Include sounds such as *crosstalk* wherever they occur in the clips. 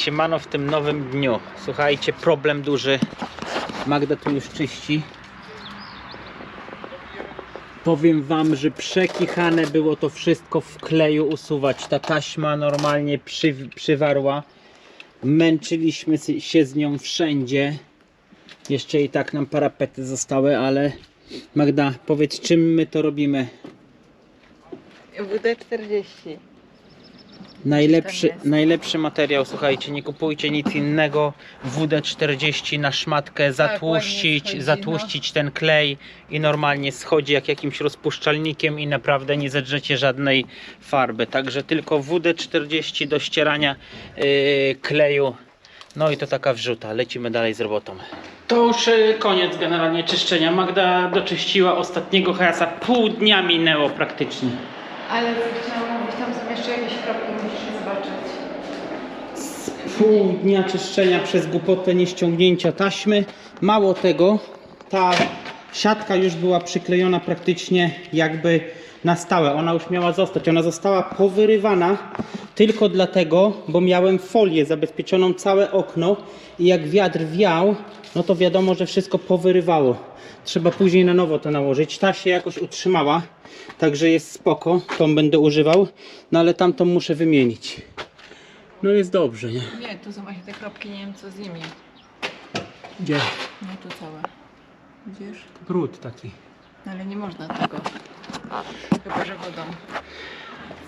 Siemano w tym nowym dniu. Słuchajcie, problem duży. Magda tu już czyści. Powiem wam, że przekichane było to wszystko w kleju usuwać. Ta taśma normalnie przy, przywarła. Męczyliśmy się z nią wszędzie. Jeszcze i tak nam parapety zostały, ale Magda, powiedz czym my to robimy? WD-40. Najlepszy, najlepszy materiał, słuchajcie, nie kupujcie nic innego. WD-40 na szmatkę, zatłuścić, schodzi, zatłuścić ten klej i normalnie schodzi jak jakimś rozpuszczalnikiem i naprawdę nie zedrzecie żadnej farby. Także tylko WD-40 do ścierania yy, kleju. No i to taka wrzuta. Lecimy dalej z robotą. To już yy, koniec generalnie czyszczenia. Magda doczyściła ostatniego hajasa. Pół dnia minęło praktycznie. Ale chciałam mówić, tam są jeszcze jakieś kropki, musisz zobaczyć. Pół dnia czyszczenia przez głupotę nieściągnięcia taśmy. Mało tego, ta siatka już była przyklejona praktycznie jakby na stałe. Ona już miała zostać. Ona została powyrywana tylko dlatego, bo miałem folię zabezpieczoną całe okno i jak wiatr wiał, no to wiadomo, że wszystko powyrywało. Trzeba później na nowo to nałożyć. Ta się jakoś utrzymała, także jest spoko. Tą będę używał, no ale tamtą muszę wymienić. No jest dobrze, nie? Nie, tu są właśnie te kropki, nie wiem co z nimi. Gdzie? No to całe. Widzisz? Brud taki. Ale nie można tego. Chyba, że wodą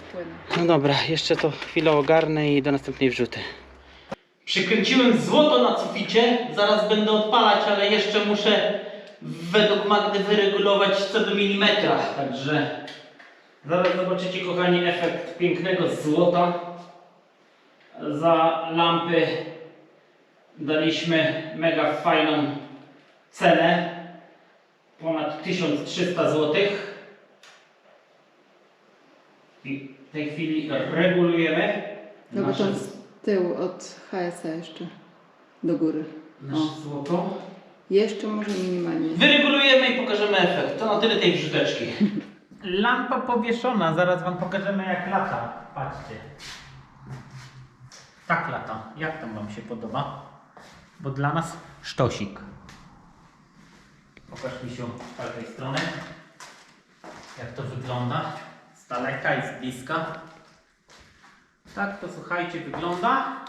spłynie. No dobra, jeszcze to chwilę ogarnę i do następnej wrzuty. Przykręciłem złoto na suficie, zaraz będę odpalać, ale jeszcze muszę według Magdy wyregulować co do milimetra, także zaraz zobaczycie kochani efekt pięknego złota. Za lampy daliśmy mega fajną cenę, ponad 1300 złotych. I w tej chwili regulujemy No nasze, z tyłu od HS-a jeszcze do góry. nasze O. złoto. Jeszcze może minimalnie. Wyregulujemy i pokażemy efekt. To na tyle tej wrzuteczki. *laughs* Lampa powieszona, zaraz wam pokażemy jak lata. Patrzcie. Tak lata. Jak tam wam się podoba? Bo dla nas sztosik. Pokaż mi się z każdej strony. Jak to wygląda. Z daleka i z bliska. Tak to słuchajcie wygląda.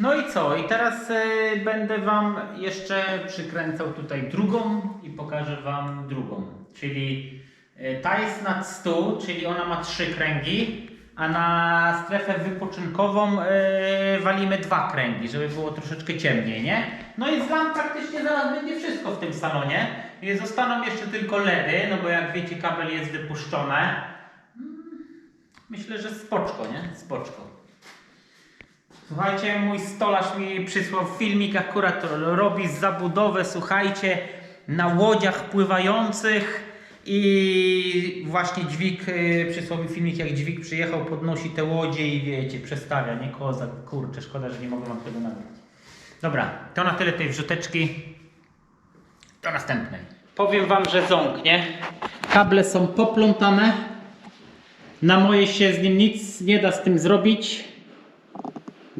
No i co? I teraz e, będę Wam jeszcze przykręcał tutaj drugą i pokażę Wam drugą. Czyli e, ta jest nad 100, czyli ona ma trzy kręgi, a na strefę wypoczynkową e, walimy dwa kręgi, żeby było troszeczkę ciemniej, nie? No i z lamp praktycznie zaraz będzie wszystko w tym salonie. Zostaną jeszcze tylko LEDy, no bo jak wiecie kabel jest wypuszczony. Myślę, że spoczko, nie? Spoczko. Słuchajcie, mój stolarz mi przysłał filmik, akurat robi zabudowę, słuchajcie, na łodziach pływających i właśnie dźwig, y, przysłał mi filmik, jak dźwig przyjechał, podnosi te łodzie i wiecie, przestawia, nie koza, kurczę, szkoda, że nie mogę wam tego nagrać. Dobra, to na tyle tej wrzuteczki, do następnej. Powiem wam, że ząg, nie? Kable są poplątane, na moje się z nim nic nie da z tym zrobić.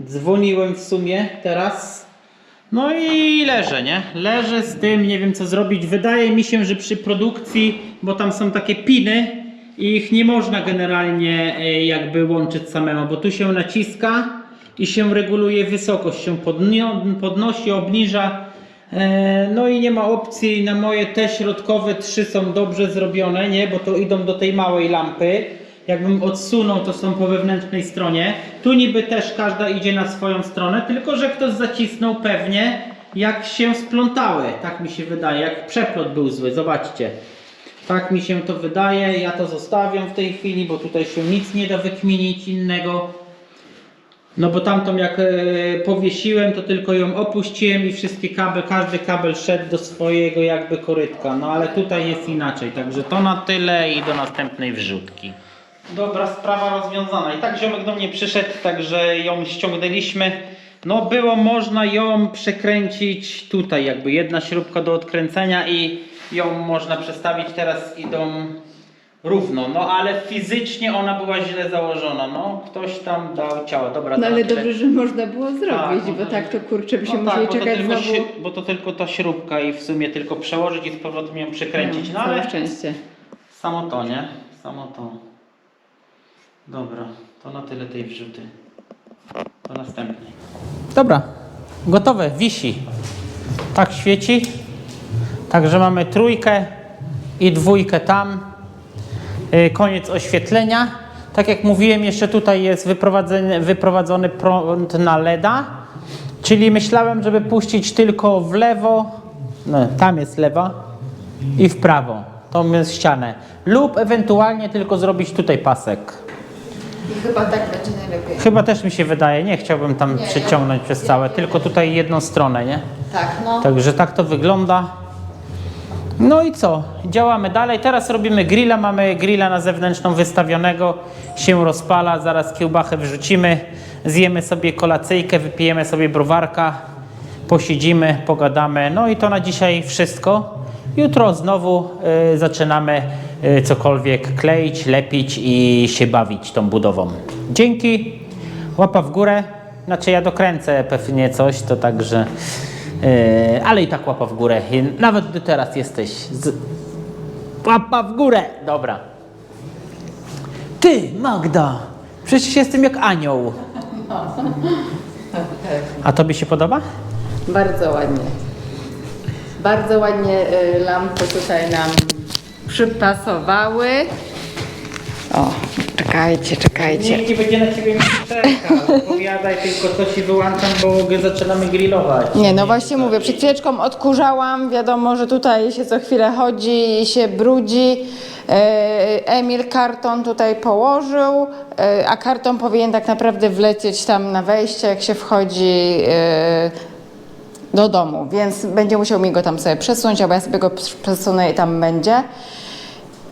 Dzwoniłem w sumie teraz. No i leżę, nie? Leżę z tym, nie wiem co zrobić. Wydaje mi się, że przy produkcji, bo tam są takie piny, ich nie można generalnie e, jakby łączyć samemu, bo tu się naciska i się reguluje wysokość, się podnosi, obniża. E, No i nie ma opcji, na moje te środkowe trzy są dobrze zrobione, nie? Bo to idą do tej małej lampy. Jakbym odsunął, to są po wewnętrznej stronie. Tu niby też każda idzie na swoją stronę, tylko że ktoś zacisnął pewnie, jak się splątały. Tak mi się wydaje, jak przeplot był zły. Zobaczcie. Tak mi się to wydaje. Ja to zostawiam w tej chwili, bo tutaj się nic nie da wykminić innego. No bo tamtą jak e, powiesiłem, to tylko ją opuściłem i wszystkie kabel, każdy kabel szedł do swojego jakby korytka. No ale tutaj jest inaczej, także to na tyle i do następnej wrzutki. Dobra, sprawa rozwiązana. I tak ziomek do mnie przyszedł, także ją ściągnęliśmy. No było można ją przekręcić tutaj jakby jedna śrubka do odkręcenia i ją można przestawić. Teraz idą równo, no ale fizycznie ona była źle założona, no ktoś tam dał ciało, dobra. No ale dobrze, że można było zrobić, Tak, bo no tak to kurczę byśmy No tak, musieli bo to, czekać tylko, znowu. si- bo to tylko ta śrubka i w sumie tylko przełożyć i z powrotem ją przykręcić, no, całe ale szczęście. samo to, nie? Samo to. Dobra, to na tyle tej wrzuty. To następny. Dobra, gotowe, wisi. Tak świeci. Także mamy trójkę i dwójkę tam. Y, Koniec oświetlenia. Tak jak mówiłem, jeszcze tutaj jest wyprowadzony, wyprowadzony prąd na LEDa. Czyli myślałem, żeby puścić tylko w lewo, no, tam jest lewa, i w prawo, tą ścianę. Lub ewentualnie tylko zrobić tutaj pasek. I chyba tak będzie najlepiej. Chyba też mi się wydaje, nie chciałbym tam Nie, przeciągnąć ja- przez ja- całe, tylko tutaj jedną stronę, nie? Tak, no. Także tak to wygląda. No i co? Działamy dalej. Teraz robimy grilla. Mamy grilla na zewnętrzną wystawionego. Się rozpala. Zaraz kiełbachę wrzucimy. Zjemy sobie kolacyjkę, wypijemy sobie browarka. Posiedzimy, pogadamy. No i to na dzisiaj wszystko. Jutro znowu y, zaczynamy y, cokolwiek kleić, lepić i się bawić tą budową. Dzięki. Łapa w górę. Znaczy ja dokręcę pewnie coś, to także... Yy, ale i tak łapa w górę. Nawet gdy teraz jesteś. Z... Łapa w górę! Dobra. Ty, Magda! Przecież jestem jak anioł. *laughs* A tobie się podoba? Bardzo ładnie. Bardzo ładnie y, lampy tutaj nam przypasowały. O, czekajcie, czekajcie. Nikt nie będzie na ciebie czekał. Opowiadaj tylko coś i wyłączam, bo zaczynamy grillować. Nie, no właśnie mówię, przed chwileczką odkurzałam, wiadomo, że tutaj się co chwilę chodzi i się brudzi. E, Emil karton tutaj położył, e, a karton powinien tak naprawdę wlecieć tam na wejście, jak się wchodzi e, do domu, więc będzie musiał mi go tam sobie przesunąć, albo ja sobie go przesunę i tam będzie.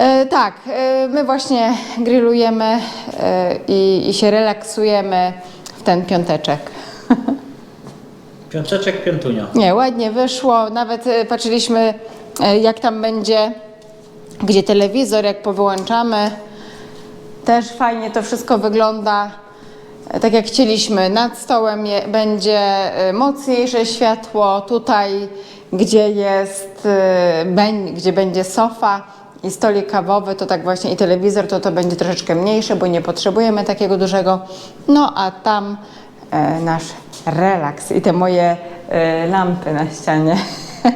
E, tak, e, my właśnie grillujemy e, i, się relaksujemy w ten piąteczek. *laughs* Piączeczek, piątunio. Nie, ładnie wyszło. Nawet patrzyliśmy, jak tam będzie, gdzie telewizor, jak powyłączamy. Też fajnie to wszystko wygląda. Tak jak chcieliśmy, nad stołem je, będzie e, mocniejsze światło. Tutaj, gdzie jest, e, beń, gdzie będzie sofa i stolik kawowy, to tak właśnie i telewizor, to to będzie troszeczkę mniejsze, bo nie potrzebujemy takiego dużego. No a tam e, nasz relaks i te moje e, lampy na ścianie. *laughs*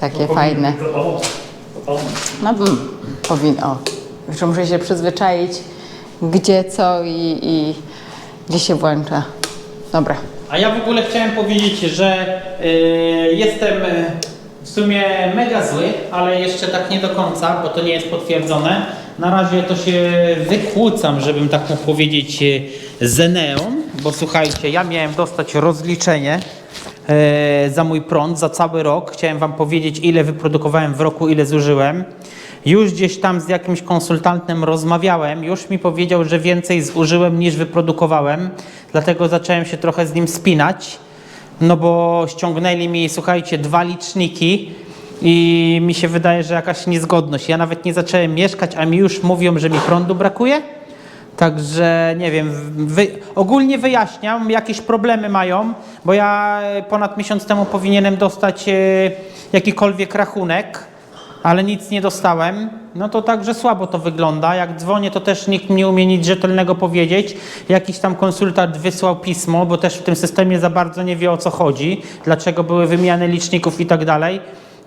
Takie fajne. No mm, powinno. O, jeszcze muszę się przyzwyczaić, gdzie co i, i gdzie się włącza. Dobra. A ja w ogóle chciałem powiedzieć, że y, jestem y, w sumie mega zły, ale jeszcze tak nie do końca, bo to nie jest potwierdzone. Na razie to się wykłócam, żebym tak mógł powiedzieć, y, z Eneą, bo słuchajcie, ja miałem dostać rozliczenie za mój prąd za cały rok. Chciałem Wam powiedzieć, ile wyprodukowałem w roku, ile zużyłem. Już gdzieś tam z jakimś konsultantem rozmawiałem, już mi powiedział, że więcej zużyłem niż wyprodukowałem, dlatego zacząłem się trochę z nim spinać, no bo ściągnęli mi, słuchajcie, dwa liczniki i mi się wydaje, że jakaś niezgodność. Ja nawet nie zacząłem mieszkać, a mi już mówią, że mi prądu brakuje. Także nie wiem, wy, ogólnie wyjaśniam, jakieś problemy mają, bo ja ponad miesiąc temu powinienem dostać e, jakikolwiek rachunek, ale nic nie dostałem, no to także słabo to wygląda. Jak dzwonię, to też nikt nie umie nic rzetelnego powiedzieć. Jakiś tam konsultant wysłał pismo, bo też w tym systemie za bardzo nie wie o co chodzi, dlaczego były wymiany liczników i tak dalej.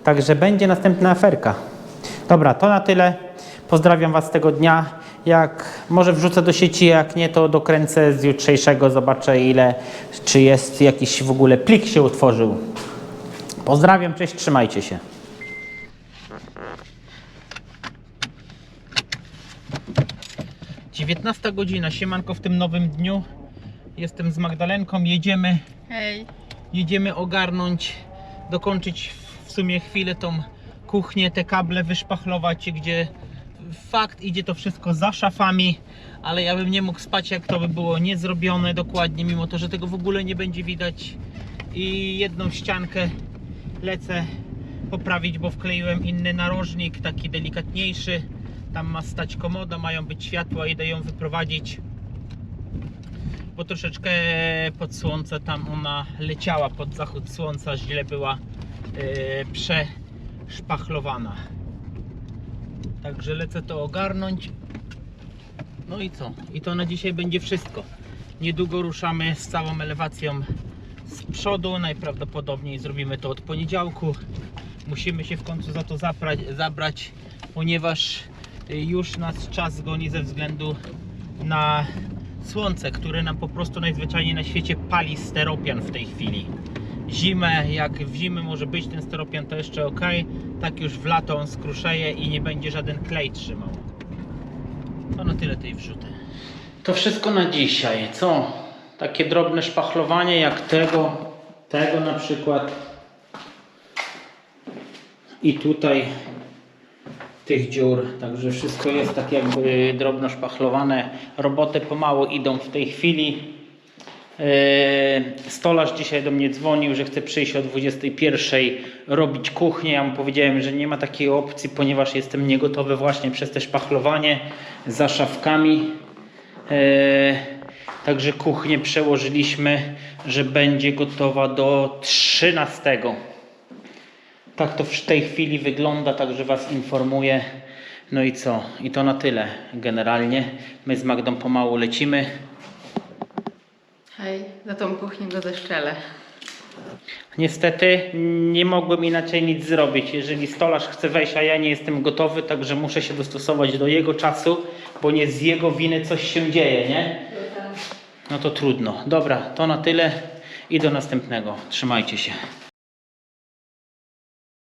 Także będzie następna aferka. Dobra, to na tyle. Pozdrawiam Was tego dnia. Jak może wrzucę do sieci, jak nie, to dokręcę z jutrzejszego, zobaczę ile, czy jest jakiś w ogóle plik się utworzył. Pozdrawiam, cześć, trzymajcie się. Dziewiętnasta godzina, siemanko w tym nowym dniu. Jestem z Magdalenką, jedziemy Hej. jedziemy ogarnąć, dokończyć w sumie chwilę tą kuchnię, te kable wyszpachlować, gdzie fakt idzie to wszystko za szafami, ale ja bym nie mógł spać jak to by było niezrobione dokładnie, mimo to, że tego w ogóle nie będzie widać i jedną ściankę lecę poprawić, bo wkleiłem inny narożnik, taki delikatniejszy. Tam ma stać komoda, mają być światła, idę ją wyprowadzić. Bo troszeczkę pod słońce tam ona leciała pod zachód słońca, źle była yy, przeszpachlowana. Także lecę to ogarnąć. No i co? I to na dzisiaj będzie wszystko. Niedługo ruszamy z całą elewacją z przodu. Najprawdopodobniej zrobimy to od poniedziałku. Musimy się w końcu za to zabrać, ponieważ już nas czas goni ze względu na słońce, które nam po prostu najzwyczajniej na świecie pali steropian w tej chwili. Zimę, jak w zimę może być ten steropian, to jeszcze ok. Tak już w lato on skruszeje i nie będzie żaden klej trzymał. To na tyle tej wrzuty. To wszystko na dzisiaj. Co? Takie drobne szpachlowanie jak tego, tego na przykład. I tutaj tych dziur. Także wszystko jest tak jakby drobno szpachlowane. Roboty pomału idą w tej chwili. Yy, Stolarz dzisiaj do mnie dzwonił, że chce przyjść o 21 robić kuchnię. Ja mu powiedziałem, że nie ma takiej opcji, ponieważ jestem niegotowy właśnie przez te szpachlowanie za szafkami. Yy, Także kuchnię przełożyliśmy, że będzie gotowa do 13. Tak to w tej chwili wygląda, także Was informuję. No i co? I to na tyle generalnie. My z Magdą pomału lecimy. Hej, za tą kuchnię go zeszczelę. Niestety nie mogłem inaczej nic zrobić. Jeżeli stolarz chce wejść, a ja nie jestem gotowy, także muszę się dostosować do jego czasu, bo nie z jego winy coś się dzieje, nie? No to trudno. Dobra, to na tyle i do następnego. Trzymajcie się.